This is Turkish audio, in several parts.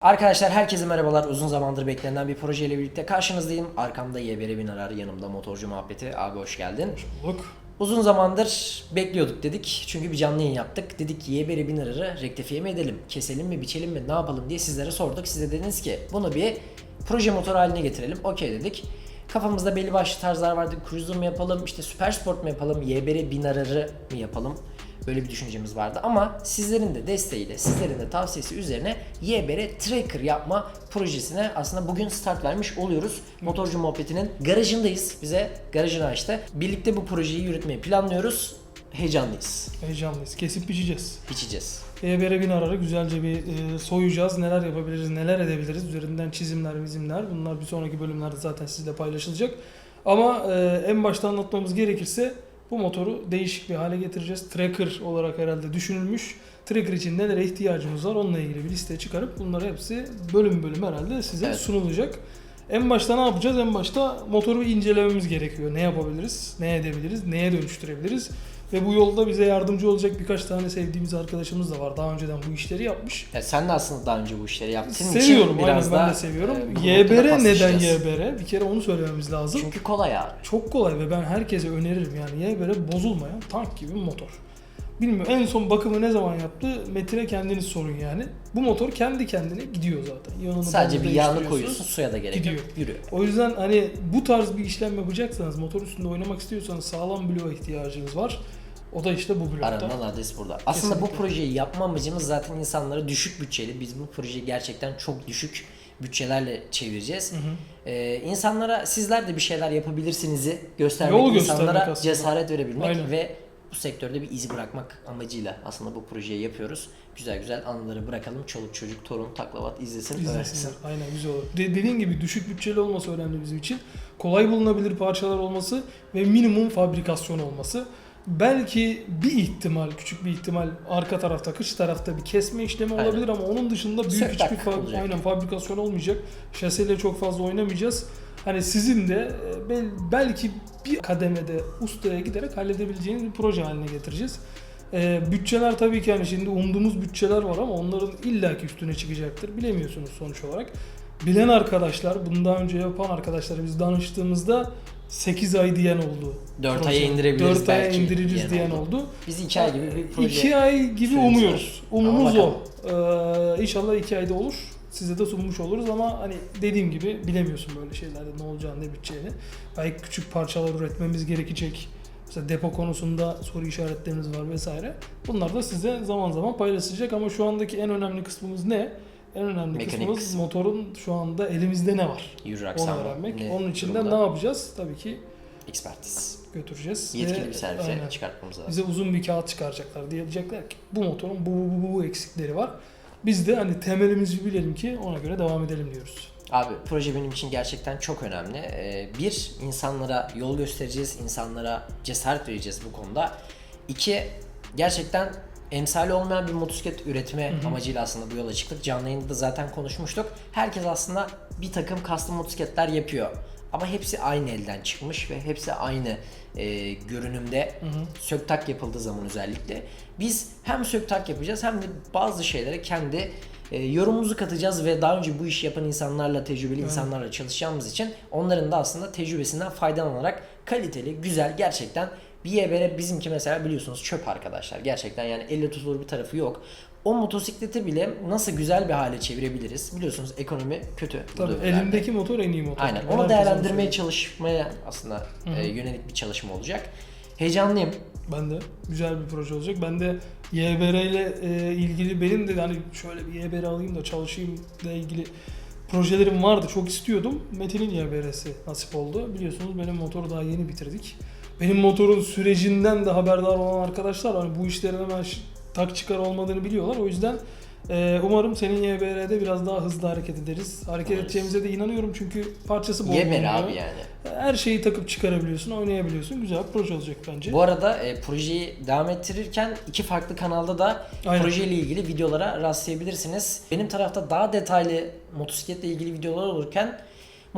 Arkadaşlar herkese merhabalar. Uzun zamandır beklenen bir projeyle birlikte karşınızdayım. Arkamda YBR Binarar, yanımda motorcu muhabbeti. Abi hoş geldin. Bulduk. Uzun zamandır bekliyorduk dedik. Çünkü bir canlı yayın yaptık. Dedik ki YBR Binarar'ı rektifiye mi edelim, keselim mi, biçelim mi, ne yapalım diye sizlere sorduk. Siz de dediniz ki bunu bir proje motor haline getirelim. Okey dedik. Kafamızda belli başlı tarzlar vardı. Cruiser mı yapalım, işte Super Sport mu yapalım, YBR Binarar'ı mı yapalım? Böyle bir düşüncemiz vardı ama sizlerin de desteğiyle, sizlerin de tavsiyesi üzerine YBR Tracker yapma projesine aslında bugün start vermiş oluyoruz. Motorcu muhabbetinin garajındayız. Bize garajını açtı. Birlikte bu projeyi yürütmeyi planlıyoruz. Heyecanlıyız. Heyecanlıyız. Kesip biçeceğiz. Biçeceğiz. EBR bin ararı güzelce bir e, soyacağız. Neler yapabiliriz, neler edebiliriz. Üzerinden çizimler, bizimler. Bunlar bir sonraki bölümlerde zaten sizle paylaşılacak. Ama e, en başta anlatmamız gerekirse bu motoru değişik bir hale getireceğiz. Tracker olarak herhalde düşünülmüş. Tracker için nelere ihtiyacımız var onunla ilgili bir liste çıkarıp bunları hepsi bölüm bölüm herhalde size Evet. sunulacak. En başta ne yapacağız? En başta motoru incelememiz gerekiyor. Ne yapabiliriz, ne edebiliriz, neye dönüştürebiliriz. Ve bu yolda bize yardımcı olacak birkaç tane sevdiğimiz arkadaşımız da var. Daha önceden bu işleri yapmış. Ya sen de aslında daha önce bu işleri yaptığın seviyorum, için biraz aynen ben de seviyorum. e, YBR neden. YBR? Bir kere onu söylememiz lazım. Çünkü kolay abi. Çok kolay ve ben herkese öneririm yani YBR bozulmayan tank gibi bir motor. Bilmiyorum en son bakımı ne zaman yaptı? Metin'e kendiniz sorun yani. Bu motor kendi kendine gidiyor zaten. Yanını Sadece bir yağını koyuyorsun, suya da gerek Gidiyor. yok. Yürüyor. O yüzden hani bu tarz bir işlem yapacaksanız, motor üstünde oynamak istiyorsanız sağlam bloğa ihtiyacınız var. O da işte bu blokta. Aranan adres burada. Aslında bu Kesinlikle. projeyi yapma amacımız zaten insanlara düşük bütçeli. Biz bu projeyi gerçekten çok düşük bütçelerle çevireceğiz. Hı hı. Ee, insanlara sizler de bir şeyler yapabilirsiniz'i göstermek, Yol insanlara aslında. cesaret verebilmek Aynen. ve bu sektörde bir iz bırakmak amacıyla aslında bu projeyi yapıyoruz. Güzel güzel anıları bırakalım. Çoluk çocuk, torun, taklavat izlesin, öğrensin. Aynen güzel olur. De- dediğin gibi düşük bütçeli olması önemli bizim için. Kolay bulunabilir parçalar olması ve minimum fabrikasyon olması. Belki bir ihtimal, küçük bir ihtimal arka tarafta, kış tarafta bir kesme işlemi Aynen. olabilir ama onun dışında büyük Sök hiçbir fa- olacak. aynen fabrikasyon olmayacak. Şaseyle çok fazla oynamayacağız. Hani sizin de e, bel- belki bir kademede ustaya giderek halledebileceğiniz bir proje haline getireceğiz. Ee, bütçeler tabii ki hani şimdi umduğumuz bütçeler var ama onların illaki üstüne çıkacaktır. Bilemiyorsunuz sonuç olarak. Bilen arkadaşlar, bunu daha önce yapan arkadaşlara biz danıştığımızda 8 ay diyen oldu. 4 Proje. aya indirebiliriz 4 aya indiririz diyen diyen oldu. oldu. Biz 2 ay gibi bir proje 2 ay gibi umuyoruz. var. Umumuz o. Ee, inşallah 2 ayda olur. Size de sunmuş oluruz ama hani dediğim gibi bilemiyorsun böyle şeylerde ne olacağını ne biteceğini. Belki küçük parçalar üretmemiz gerekecek. Mesela depo konusunda soru işaretlerimiz var vesaire. Bunlar da size zaman zaman paylaşılacak ama şu andaki en önemli kısmımız ne? En önemli Mekanik kısmımız kısmı. motorun şu anda elimizde ne var? yürür Onu öğrenmek. ne Onun için de durumda? ne yapacağız? Tabii ki Ekspertiz. götüreceğiz. Yetkili Ve- bir servise aynen. çıkartmamız lazım. Bize uzun bir kağıt çıkaracaklar. Diyecekler ki bu motorun bu, bu, bu, bu eksikleri var. Biz de hani temelimizi bilelim ki ona göre devam edelim diyoruz. Abi proje benim için gerçekten çok önemli. Ee, bir, insanlara yol göstereceğiz, insanlara cesaret vereceğiz bu konuda. İki, gerçekten emsali olmayan bir motosiklet üretme amacıyla aslında bu yola çıktık. Canlı yayında da zaten konuşmuştuk. Herkes aslında bir takım custom motosikletler yapıyor. Ama hepsi aynı elden çıkmış ve hepsi aynı e, görünümde sök tak yapıldığı zaman özellikle. Biz hem sök tak yapacağız hem de bazı şeylere kendi e, yorumumuzu katacağız ve daha önce bu işi yapan insanlarla, tecrübeli insanlarla çalışacağımız için onların da aslında tecrübesinden faydalanarak kaliteli, güzel, gerçekten bir YBR bizimki mesela biliyorsunuz çöp arkadaşlar. Gerçekten yani elle tutulur bir tarafı yok. O motosikleti bile nasıl güzel bir hale çevirebiliriz? Biliyorsunuz ekonomi kötü. bu Tabii dönemlerde. elimdeki motor en iyi motor. Aynen. Ben Onu değerlendirmeye çalışmaya aslında Hı hı. e, yönelik bir çalışma olacak. Heyecanlıyım. Ben de güzel bir proje olacak. Ben de YBR ile e, ilgili benim de hani şöyle bir YBR alayım da çalışayım ile ilgili projelerim vardı. Çok istiyordum. Metin'in YBR'si nasip oldu. Biliyorsunuz benim motoru daha yeni bitirdik. Benim motorun sürecinden de haberdar olan arkadaşlar hani bu işlerin hemen tak çıkar olmadığını biliyorlar. O yüzden e, umarım senin YBR'de biraz daha hızlı hareket ederiz. Hareket Umarız. edeceğimize de inanıyorum çünkü parçası bol YBR abi yani. Her şeyi takıp çıkarabiliyorsun, oynayabiliyorsun. Güzel bir proje olacak bence. Bu arada e, projeyi devam ettirirken iki farklı kanalda da Aynen. projeyle ilgili videolara rastlayabilirsiniz. Benim tarafta daha detaylı motosikletle ilgili videolar olurken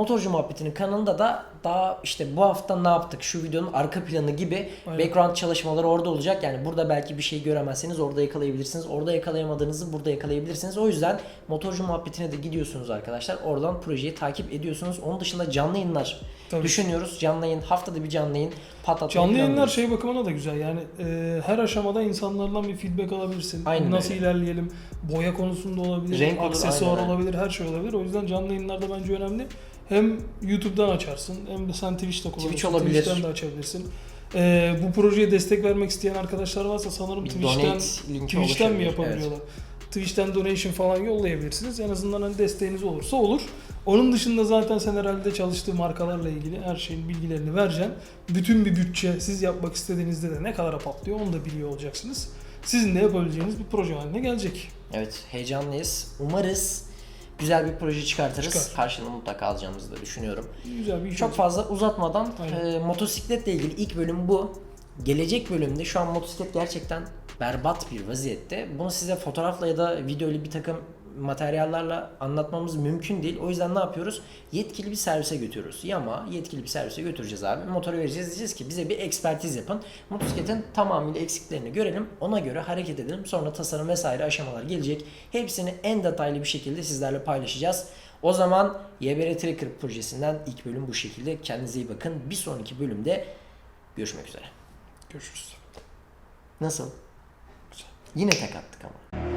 Motorcu Muhabbeti'nin kanalında da daha işte bu hafta ne yaptık, şu videonun arka planı gibi Aynen. background çalışmaları orada olacak. Yani burada belki bir şey göremezseniz orada yakalayabilirsiniz. Orada yakalayamadığınızı burada yakalayabilirsiniz. O yüzden Motorcu Muhabbeti'ne de gidiyorsunuz arkadaşlar. Oradan projeyi takip ediyorsunuz. Onun dışında canlı yayınlar Tabii. düşünüyoruz. Canlı yayın, haftada bir canlı yayın patlatmayı Canlı yayınlar şey bakımına da güzel. Yani e, her aşamada insanlardan bir feedback alabilirsin. Aynen Nasıl öyle. ilerleyelim? Boya konusunda olabilir, Renk olur, aksesuar aynen öyle. olabilir, her şey olabilir. O yüzden canlı yayınlar da bence önemli. Hem YouTube'dan açarsın hem de sen Twitch'te kullanırsın. Twitch olabilir. Twitch'ten de açabilirsin. E, bu projeye destek vermek isteyen arkadaşlar varsa sanırım Bir Twitch'ten Twitch'ten mi yapabiliyorlar? Twitch'ten donation falan yollayabilirsiniz. En azından hani desteğiniz olursa olur. Onun dışında zaten sen herhalde çalıştığı markalarla ilgili her şeyin bilgilerini vereceksin. Bütün bir bütçe siz yapmak istediğinizde de ne kadara patlıyor onu da biliyor olacaksınız. Sizin de yapabileceğiniz bir proje haline gelecek. Evet heyecanlıyız. Umarız güzel bir proje çıkartırız. Çıkar. Karşılığını mutlaka alacağımızı da düşünüyorum. Güzel bir iş Çok olacak. fazla uzatmadan Aynen. e, motosikletle ilgili ilk bölüm bu. Gelecek bölümde şu an motosiklet gerçekten berbat bir vaziyette. Bunu size fotoğrafla ya da videoyla bir takım materyallerle anlatmamız mümkün değil. O yüzden ne yapıyoruz? Yetkili bir servise götürüyoruz. Yama yetkili bir servise götüreceğiz abi. Motoru vereceğiz. Diyeceğiz ki bize bir ekspertiz yapın. Motosikletin tamamıyla eksiklerini görelim. Ona göre hareket edelim. Sonra tasarım vesaire aşamalar gelecek. Hepsini en detaylı bir şekilde sizlerle paylaşacağız. O zaman YBR Tracker projesinden ilk bölüm bu şekilde. Kendinize iyi bakın. Bir sonraki bölümde görüşmek üzere. Görüşürüz. Nasıl? Yine tek attık ama.